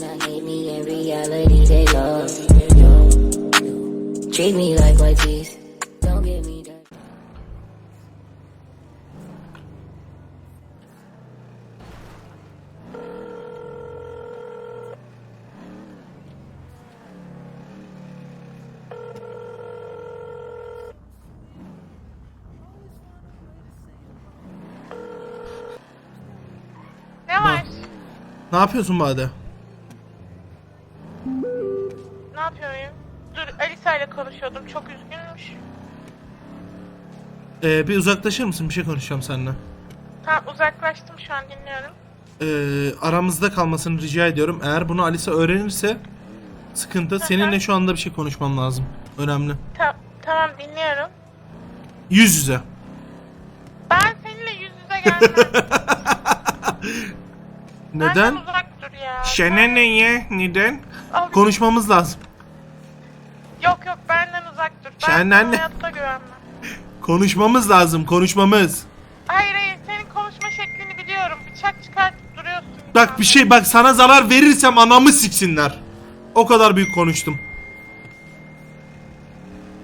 not hate me in reality, they love. Treat me like white teeth. Don't get me dirty. Ne yapıyorsun Bade? Ee, bir uzaklaşır mısın? Bir şey konuşacağım seninle. Tamam uzaklaştım şu an dinliyorum. Ee, aramızda kalmasını rica ediyorum. Eğer bunu Alisa öğrenirse sıkıntı. Seninle şu anda bir şey konuşmam lazım. Önemli. Ta- tamam dinliyorum. Yüz yüze. Ben seninle yüz yüze gelmem. Benden Neden? uzak dur ya. Şene neye? Neden? Abi, Konuşmamız lazım. Yok yok benden uzak dur. Ben sana ne? hayatta güvenmem. Konuşmamız lazım. Konuşmamız. Hayır hayır senin konuşma şeklini biliyorum. Bıçak çıkartıp duruyorsun. Bak bir şey bak sana zarar verirsem anamı siksinler. O kadar büyük konuştum.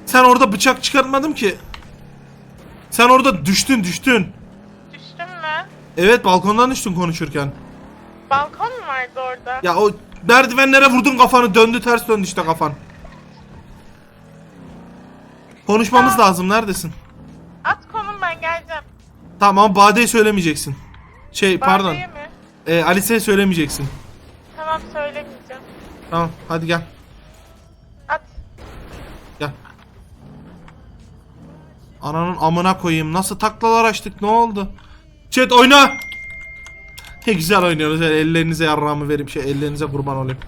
Sen orada bıçak çıkartmadın ki. Sen orada düştün düştün. Düştün mü? Evet balkondan düştün konuşurken. Balkon mu vardı orada? Ya o merdivenlere vurdun kafanı döndü ters döndü işte kafan. Konuşmamız lazım neredesin? At konum ben geleceğim. Tamam Bade'ye söylemeyeceksin. Şey pardon. Bade'ye mi? E, Alice'ye söylemeyeceksin. Tamam söylemeyeceğim. Tamam hadi gel. At. Gel. Ananın amına koyayım. Nasıl taklalar açtık ne oldu? Chat oyna. Ne güzel oynuyoruz. Yani ellerinize yarrağımı verip şey ellerinize kurban olayım.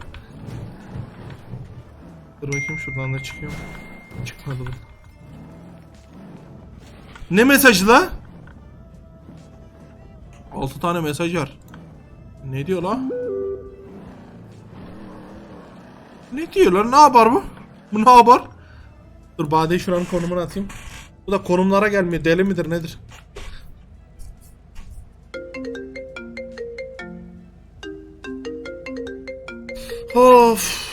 Dur bakayım şuradan da çıkıyor. mu? Çıkmadı bu. Ne mesajı la? 6 tane mesaj var. Ne diyor la? Ne diyorlar? Ne yapar bu? Bu ne yapar? Dur Bade'yi şuranın konumunu atayım. Bu da konumlara gelmiyor. Deli midir nedir? Of.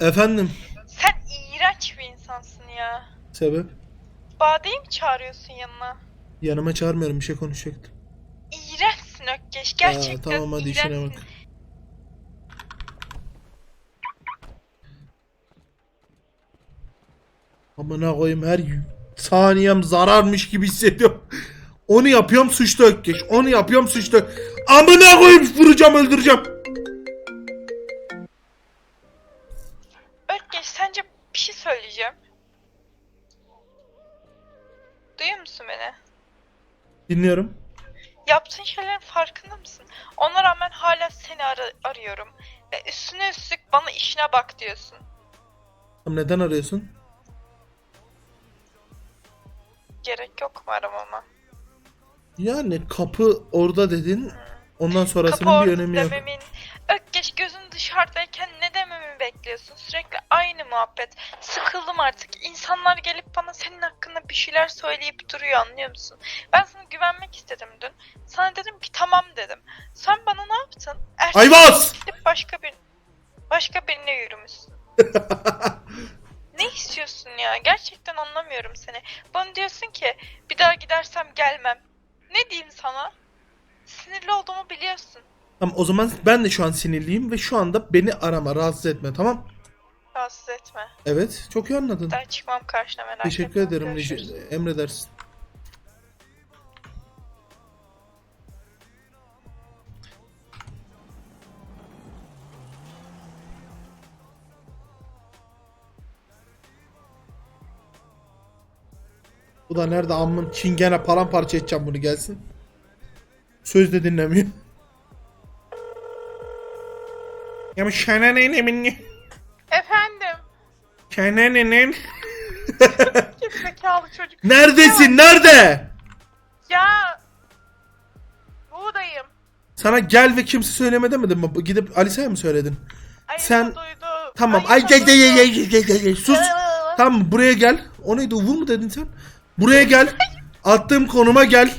Efendim. Sen iğrenç bir insansın ya. Sebep? Bade'yi mi çağırıyorsun yanına? Yanıma çağırmıyorum bir şey konuşacaktım. İğrençsin Ökkeş. Aa, Gerçekten tamam hadi işine iğrençsin. bak. Amına koyayım her saniyem zararmış gibi hissediyorum. Onu yapıyorum suçlu ökkeş. Onu yapıyorum suçlu. Amına koyayım vuracağım öldüreceğim. Ökkeş sence bir şey söyleyeceğim. Duyuyor musun beni? Dinliyorum. Yaptığın şeylerin farkında mısın? Ona rağmen hala seni ara- arıyorum. Ve üstüne üstlük bana işine bak diyorsun. Neden arıyorsun? Gerek yok mu aramama? Yani kapı orada dedin. Ondan Kapı sonrasının bir orada önemi yok. dememin, Ökkeş gözün dışarıdayken ne dememi bekliyorsun? Sürekli aynı muhabbet. Sıkıldım artık. İnsanlar gelip bana senin hakkında bir şeyler söyleyip duruyor anlıyor musun? Ben sana güvenmek istedim dün. Sana dedim ki tamam dedim. Sen bana ne yaptın? Ertesi Ayvaz! gidip başka bir başka birine yürümüşsün. ne istiyorsun ya? Gerçekten anlamıyorum seni. Bana diyorsun ki bir daha gidersem gelmem. Ne diyeyim sana? Sinirli olduğumu biliyorsun. Tamam o zaman ben de şu an sinirliyim ve şu anda beni arama rahatsız etme tamam? Rahatsız etme. Evet çok iyi anladın. Daha çıkmam karşına merak Teşekkür etme. ederim. Görüşürüz. Rica- Emredersin. Bu da nerede amın çingene paramparça edeceğim bunu gelsin. Söz de dinlemiyor. Ya şenenenin minni. Efendim. Şenenenin. Gerizekalı çocuk. Neredesin? Nerede? Ya. Buğdayım. Sana gel ve kimse söyleme demedim mi? Gidip Alisa'ya mı söyledin? Ayıp Sen- duydu. Tamam. Ay gel gel duydu. gel gel gel gel. Sus. Tamam buraya gel. O neydi? Uvu mu dedin sen? Buraya gel. Attığım konuma gel.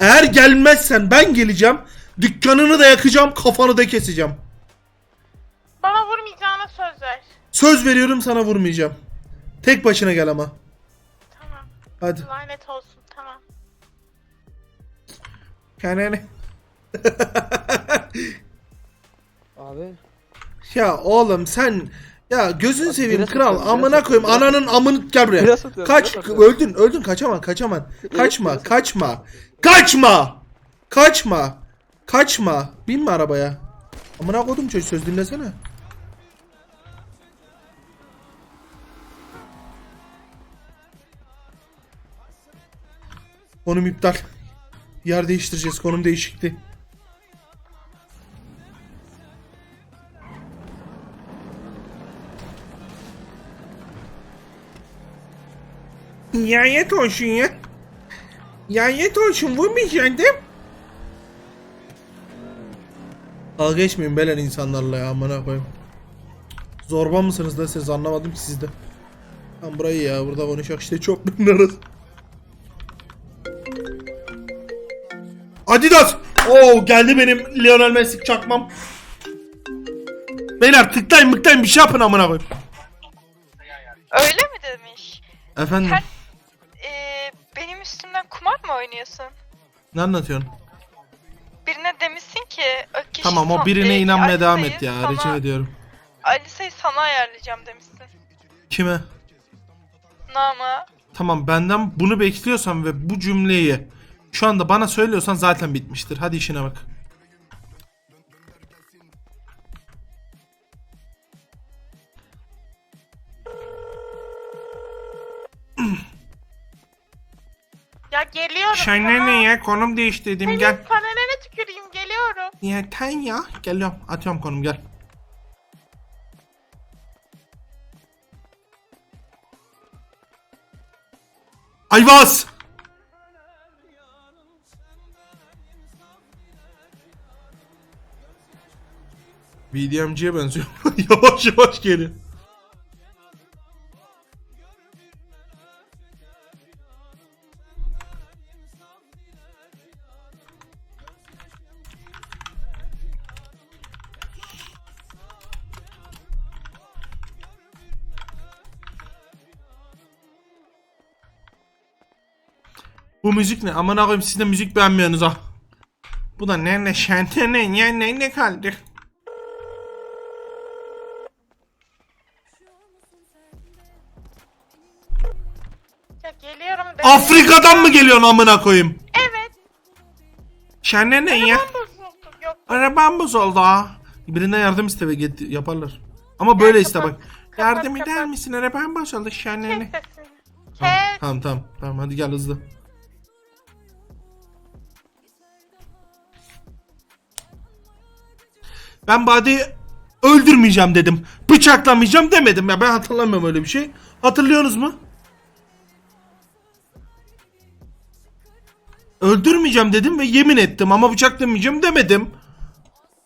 Eğer gelmezsen ben geleceğim. Dükkanını da yakacağım, kafanı da keseceğim. Söz veriyorum sana vurmayacağım. Tek başına gel ama. Tamam. Hadi. Lanet olsun. Tamam. Kendine. Abi. Ya oğlum sen ya gözün seveyim biraz kral atıyorum, amına biraz koyayım ananın amını gel buraya. Biraz atıyorum, Kaç biraz atıyorum. öldün öldün kaçaman kaçaman. Kaçma kaçma. Kaçma. Kaçma. Kaçma. Binme arabaya. Amına koydum çocuk söz dinlesene. Konum iptal. Yer değiştireceğiz. Konum değişikliği. Ya yet olsun ya. Ya yet olsun vurmayacaktım. Dalga geçmeyin belen insanlarla ya amına koyayım. Zorba mısınız da siz anlamadım ki sizde. Tam burayı ya burada konuşak işte çok bunlarız. Adidas. Oo geldi benim Lionel Messi çakmam. Beyler tıklayın mıklayın bir şey yapın amına koyayım. Öyle mi demiş? Efendim Her- üstümden kumar mı oynuyorsun? ne anlatıyorsun? Birine demişsin ki o kişi Tamam o birine e, inanmaya devam et ya sana- rica ediyorum. Alisa'yı sana ayarlayacağım demişsin. Kime? Nama. Tamam benden bunu bekliyorsan ve bu cümleyi şu anda bana söylüyorsan zaten bitmiştir. Hadi işine bak. Ya geliyorum. Tamam. ne ya konum değiştirdim Senin gel. Sana ne tüküreyim geliyorum. Yeter ya. Geliyorum atıyorum konum gel. Ayvaz! BDMC'ye benziyor. yavaş yavaş geliyor. Müzik ne? Aman koyayım siz de müzik beğenmiyorsunuz ha. Bu da ne ne şente ne ne ne ne kaldı. Ya geliyorum. dedim. Afrika'dan mı geliyorsun amına koyayım? Evet. Şente ne ya? Bozuldu. Yok. Arabam bozuldu ha. Birine yardım iste ve get- yaparlar. Ama böyle iste bak. Yardım kapat. eder misin? Arabam bozuldu şente Kes ne? sesini. Kes. tamam tamam tamam hadi gel hızlı. Ben Bade'yi öldürmeyeceğim dedim. Bıçaklamayacağım demedim ya ben hatırlamıyorum öyle bir şey. Hatırlıyorsunuz mu? Öldürmeyeceğim dedim ve yemin ettim ama bıçaklamayacağım demedim.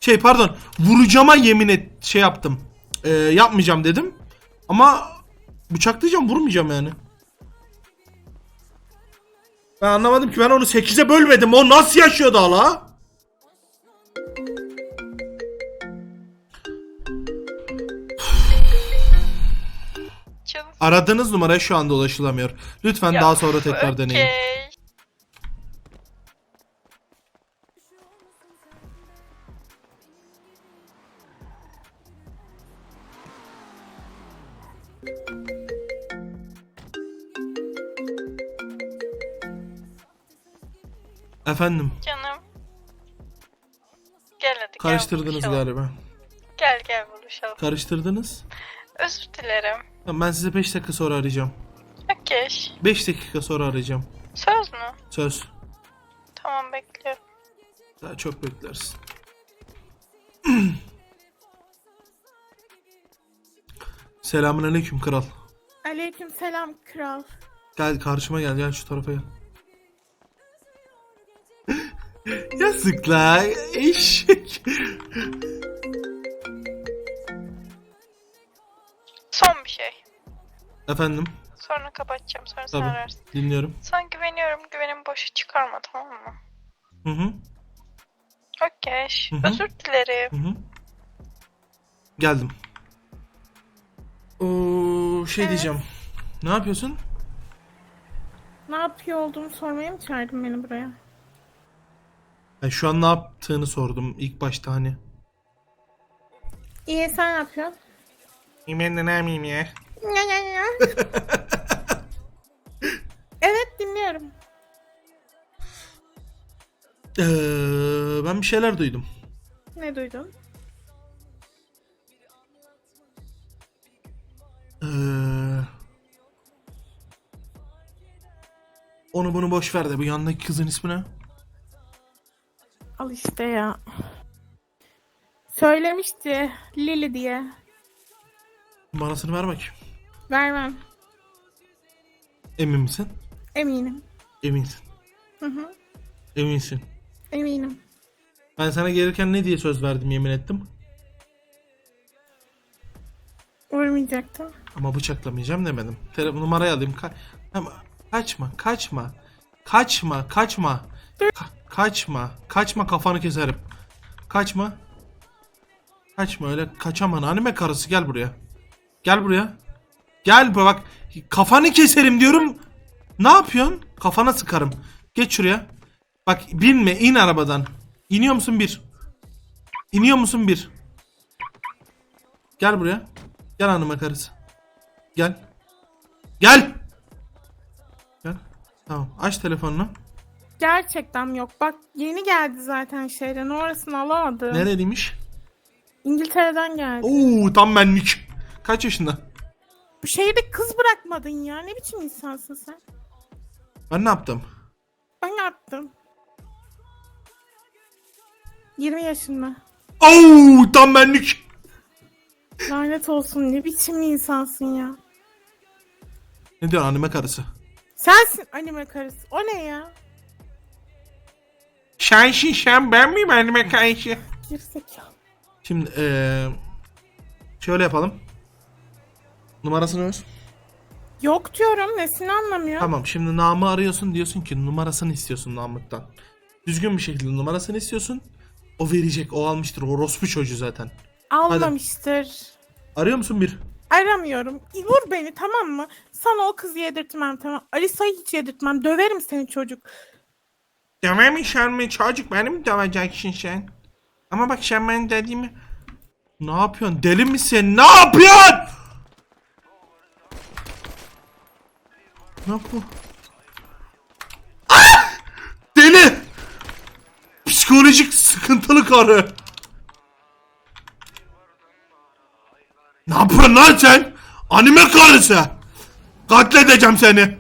Şey pardon vuracağıma yemin et şey yaptım. Ee, yapmayacağım dedim. Ama bıçaklayacağım vurmayacağım yani. Ben anlamadım ki ben onu 8'e bölmedim. O nasıl yaşıyor daha la? Aradığınız numara şu anda ulaşılamıyor. Lütfen Ya, daha sonra tekrar deneyin. Okey. Efendim, Canım. Gel hadi gel karıştırdınız buluşalım. galiba. Gel gel buluşalım. Karıştırdınız. Özür dilerim. Tamam, Ben size 5 dakika sonra arayacağım. Okey. 5 dakika sonra arayacağım. Söz mü? Söz. Tamam bekliyorum. Daha çok beklersin. Selamünaleyküm kral. Aleyküm selam kral. Gel karşıma gel gel şu tarafa gel. Yazıklar eşek. Son bir şey. Efendim Sonra kapatacağım. Sonra sen Tabii. ararsın. dinliyorum. Sana güveniyorum. Güvenimi boşa çıkarma tamam mı? Hı hı. Okey. Hı hı. Özür dilerim. Hı hı. Geldim. şey Evet. diyeceğim. Ne yapıyorsun? Ne yapıyor olduğumu sormaya mı çağırdın beni buraya? Ben şu an ne yaptığını sordum ilk başta hani. İyi sen ne yapıyorsun? Ben de ne yapayım ya? Evet dinliyorum. Ee, ben bir şeyler duydum. Ne duydun? Ee, onu bunu boş ver de bu yanındaki kızın ismi ne? Al işte ya. Söylemişti Lili diye. Numarasını ver bakayım. Vermem. Emin misin? Eminim. Eminsin. Hı hı. Eminsin. Eminim. Ben sana gelirken ne diye söz verdim yemin ettim. Vurmayacaktım. Ama bıçaklamayacağım demedim. Telefon numarayı alayım. Ka- Ama kaçma, kaçma. Kaçma, kaçma. Ka- kaçma. Kaçma kafanı keserim. Kaçma. Kaçma öyle kaçaman. Anime karısı gel buraya. Gel buraya. Gel bak. Kafanı keserim diyorum. Ne yapıyorsun? Kafana sıkarım. Geç şuraya. Bak binme in arabadan. İniyor musun bir? İniyor musun bir? Gel buraya. Gel hanıma karısı. Gel. Gel. Gel. Tamam. Aç telefonunu. Gerçekten yok. Bak yeni geldi zaten şeyden. Orasını alamadım. Nereliymiş? İngiltere'den geldi. Oo tam benlik. Kaç yaşında? Bu şehirde kız bırakmadın ya. Ne biçim insansın sen? Ben ne yaptım? Ben yaptım. 20 yaşında. Oo tam benlik. Lanet olsun ne biçim insansın ya. Ne diyorsun anime karısı? Sensin anime karısı. O ne ya? Sensin sen ben miyim anime karısı? Gerizekalı. Şimdi eee şöyle yapalım. Numarasını ver. Yok diyorum. Nesini anlamıyor? Tamam şimdi Nam'ı arıyorsun diyorsun ki numarasını istiyorsun Namık'tan. Düzgün bir şekilde numarasını istiyorsun. O verecek o almıştır o orospu çocuğu zaten. Almamıştır. Arıyor musun bir? Aramıyorum. Vur beni tamam mı? Sana o kızı yedirtmem tamam. Alisa'yı hiç yedirtmem. Döverim seni çocuk. Dövemişsen mi çocuk beni mi döveceksin sen? Ama bak sen benim dediğimi... Ne yapıyorsun? Deli misin? Ne yapıyorsun? Ne yapıyor? Ah! Deli! Psikolojik sıkıntılı karı. Ne yapıyorsun lan sen? Anime karısı. Katledeceğim seni.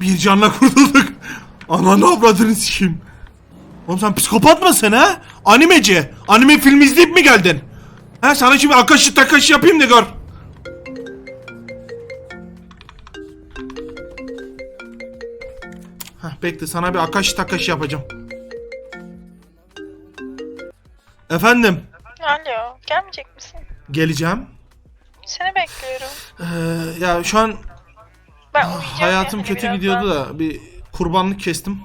Bir canla kurtulduk. Ananı avradını sikeyim. Oğlum sen psikopat mısın ha? Animeci. Anime film izleyip mi geldin? Ha sana şimdi akaşı takaşı yapayım da gör. Hah bekle sana bir akaşı takaşı yapacağım. Efendim Alo, gelmeyecek misin? geleceğim. Seni bekliyorum. Ee, ya şu an Ben uyuyacağım hayatım yani kötü birazdan. gidiyordu da bir kurbanlık kestim.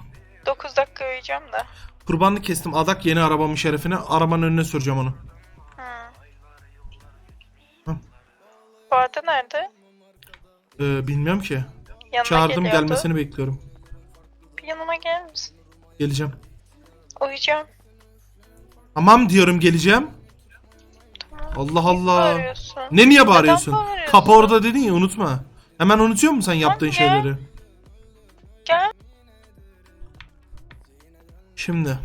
9 dakika uyuyacağım da. Kurbanlık kestim adak yeni arabamın şerefine. Arabanın önüne süreceğim onu. Bu arada nerede? Ee, bilmiyorum ki. Yanına Çağırdım geliyordu. gelmesini bekliyorum. Bir yanıma gelir misin? Geleceğim. Uyuyacağım. Tamam diyorum geleceğim. Allah Allah. Bağırıyorsun. Ne niye bağırıyorsun? Bağırıyorsun? Kapı orada dedin ya unutma. Hemen unutuyor musun sen yaptığın Anne. şeyleri? Şimdi.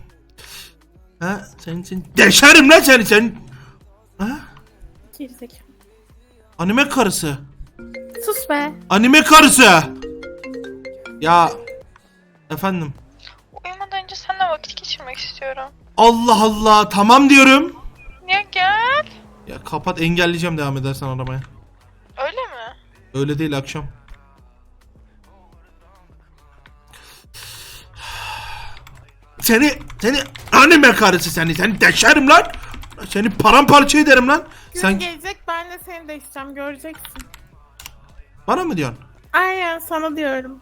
Ha sen sen deşerim lan seni sen. Ha? Gerizekalı. Anime karısı. Sus be. Anime karısı. Ya efendim. Uyumadan önce seninle vakit geçirmek istiyorum. Allah Allah tamam diyorum. Ya gel. Ya kapat engelleyeceğim devam edersen aramaya. Öyle mi? Öyle değil akşam. Seni seni anime karısı seni seni deşerim lan. Seni paramparça ederim lan. Gün Sen gelecek ben de seni değişeceğim göreceksin. bana mı diyorsun? Aynen sana diyorum.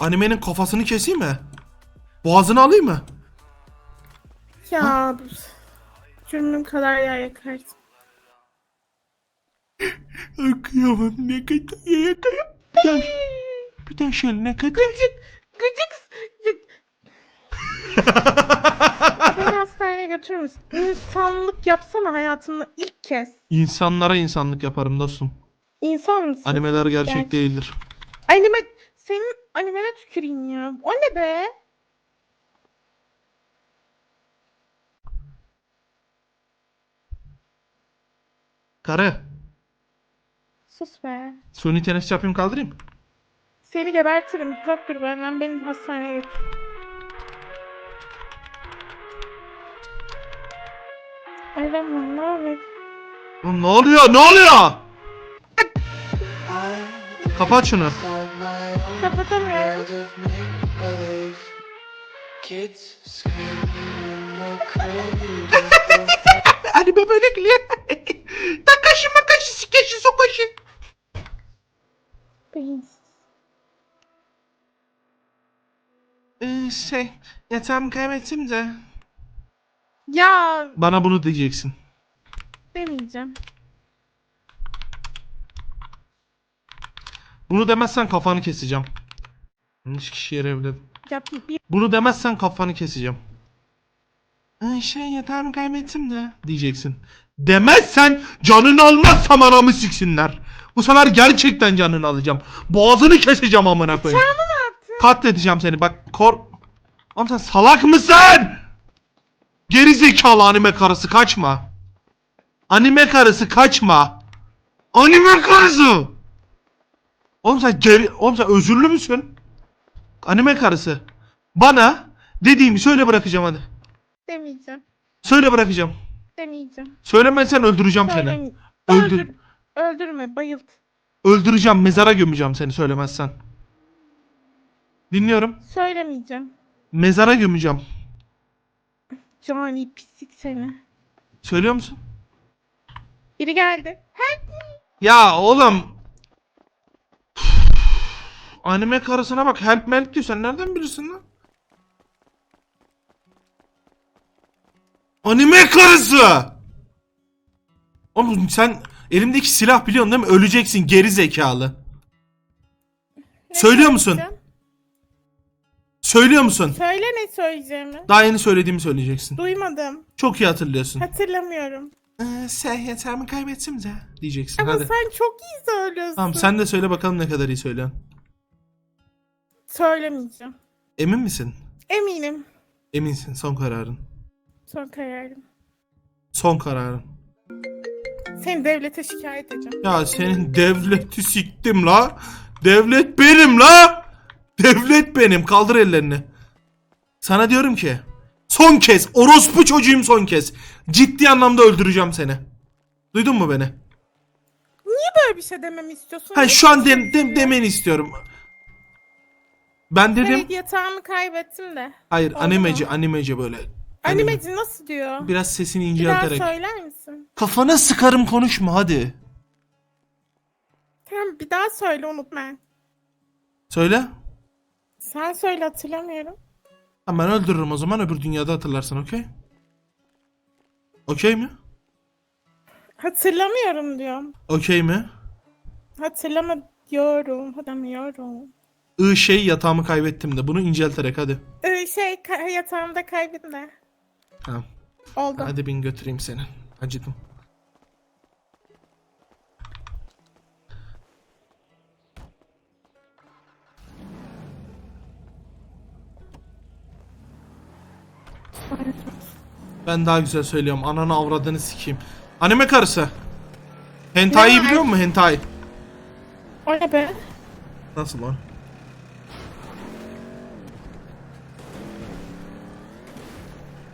animenin kafasını keseyim mi? Boğazını alayım mı? Ya cürmüm kadar yer yakarsın. Kıyamam ne kadar ya kıyamam. Bir daha şöyle ne kadar. Gıcık gıcık. Beni hastaneye götürür müsün? İnsanlık yapsana hayatında ilk kez. İnsanlara insanlık yaparım dostum. İnsan mısın? Animeler gerçek Gerçek. değildir. Anime... Senin animene tüküreyim ya. O ne be? Karı. Sus be. Suni tenis yapayım kaldırayım. Seni gebertirim. Uzak dur benden. Beni hastaneye götür. Ne olur. Oğlum ne oluyor ne oluyor? Kapat şunu. Kapatamıyorum. Böyle gülüyor. Takashi makashi sikeshi sokashi. Beyinsiz. Ee, şey yatağımı kaybettim de. Ya Bana bunu diyeceksin. demeyeceğim. Bunu demezsen kafanı keseceğim. Yanlış kişiye evladım. Ya bir Bunu demezsen kafanı keseceğim. Ay şey yatağımı kaybettim de diyeceksin. Demezsen canını almazsam anamı siksinler. Bu sefer gerçekten canını alacağım. Boğazını keseceğim amına koyayım. Katledeceğim seni bak kor... Oğlum sen salak mısın? Geri zekalı anime karısı kaçma. Anime karısı kaçma. Anime karısı. Oğlum sen geri... Oğlum sen özürlü müsün? Anime karısı. Bana dediğimi söyle bırakacağım hadi. demeyeceğim. Söyle bırakacağım. Demeyeceğim. Söylemezsen öldüreceğim seni. Söyleme- Öldür. Öldür. Öldürme. Bayılt. Öldüreceğim mezara gömeceğim seni söylemezsen. Dinliyorum. Söylemeyeceğim. Mezara gömeceğim. Cani pislik seni. Söylüyor musun? Biri geldi. Ya oğlum. Anime karısına bak help melp diyor sen nereden bilirsin lan? Anime karısı! Oğlum sen elimdeki silah biliyorsun değil mi? Öleceksin geri zekalı. Söylüyor musun? Söylüyor musun? Söyle ne söyleyeceğimi. Daha yeni söylediğimi söyleyeceksin. Duymadım. Çok iyi hatırlıyorsun. Hatırlamıyorum. Ee, sen yatağımı kaybettim de diyeceksin Ama hadi. sen çok iyi söylüyorsun. Tamam sen de söyle bakalım ne kadar iyi söylüyorsun. Söylemeyeceğim. Emin misin? Eminim. Eminsin son kararın. Son kararım. Son kararın. Seni devlete şikayet edeceğim. Ya senin devleti siktim la. Devlet benim la. Devlet benim. Kaldır ellerini. Sana diyorum ki. Son kez. Orospu çocuğum son kez. Ciddi anlamda öldüreceğim seni. Duydun mu beni? Niye böyle bir şey dememi istiyorsun? Ha şu an böyle şey dem, diyor? demeni istiyorum. Ben dedim. Evet yatağımı kaybettim de. Hayır Oldu animeci mu? animeci böyle. Anime. Animeci nasıl diyor? Biraz sesini Bir daha incelterek. söyler misin? Kafana sıkarım konuşma hadi. Tamam bir daha söyle unutma. Söyle. Sen söyle hatırlamıyorum. Tamam ben öldürürüm o zaman öbür dünyada hatırlarsın okey? Okey mi? Hatırlamıyorum diyorum. Okey mi? Hatırlama diyorum. Hatırlamıyorum. I şey yatağımı kaybettim de bunu incelterek hadi. Ee, şey ka- yatağımda kaybettim de. Tamam. Oldu. Hadi bin götüreyim seni. Acıdım. Ben daha güzel söylüyorum. Ananı avradını sikeyim. Anime karısı. Hentai'yi biliyor musun hentai? O ne be? Nasıl o?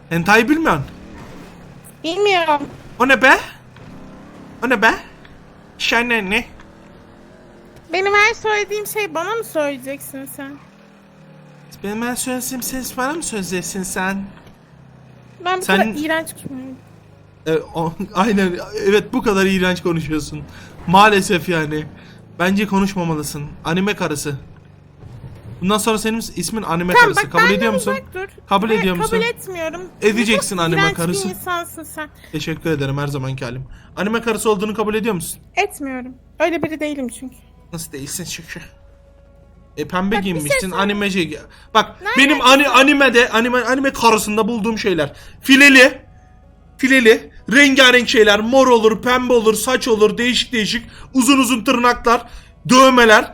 Hentai bilmiyorsun. Bilmiyorum. O ne be? O ne be? Şahane ne? Benim her söylediğim şey bana mı söyleyeceksin sen? Benim her söylediğim ses bana mı söyleyeceksin sen? Ben bu Sen- kadar iğrenç konuşmuyorum. E, o- aynen evet bu kadar iğrenç konuşuyorsun. Maalesef yani. Bence konuşmamalısın. Anime karısı. Bundan sonra senin ismin anime Tamam karısı. bak kabul benden ediyor musun? uzak dur. Kabul Evet, ediyor musun? Kabul etmiyorum. Edeceksin Çok anime iğrenç karısı. bir insansın sen. Teşekkür ederim her zamanki halim. Anime karısı olduğunu kabul ediyor musun? Etmiyorum. Öyle biri değilim çünkü. Nasıl değilsin şıkşı? E pembe Bak, bir şey giyinmişsin söyle- Bak Nereden benim ani, animede anime anime karısında bulduğum şeyler. Fileli. Fileli. Rengarenk şeyler. Mor olur, pembe olur, saç olur, değişik değişik. Uzun uzun tırnaklar. Dövmeler.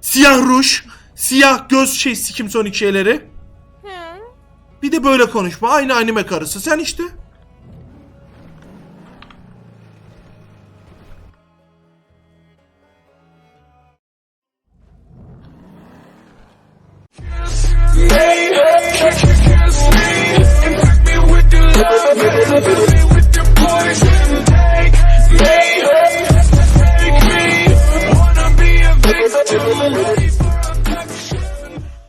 Siyah ruj. Siyah göz şey sikim sonik şeyleri. Hı. Bir de böyle konuşma. Aynı anime karısı. Sen işte.